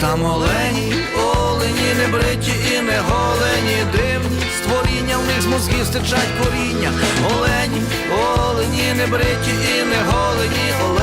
Там олені, олені, не бриті і не голені, дивні створіння, в них з мозгів стичать коріння. Олені, олені, не бриті і не голені, олені.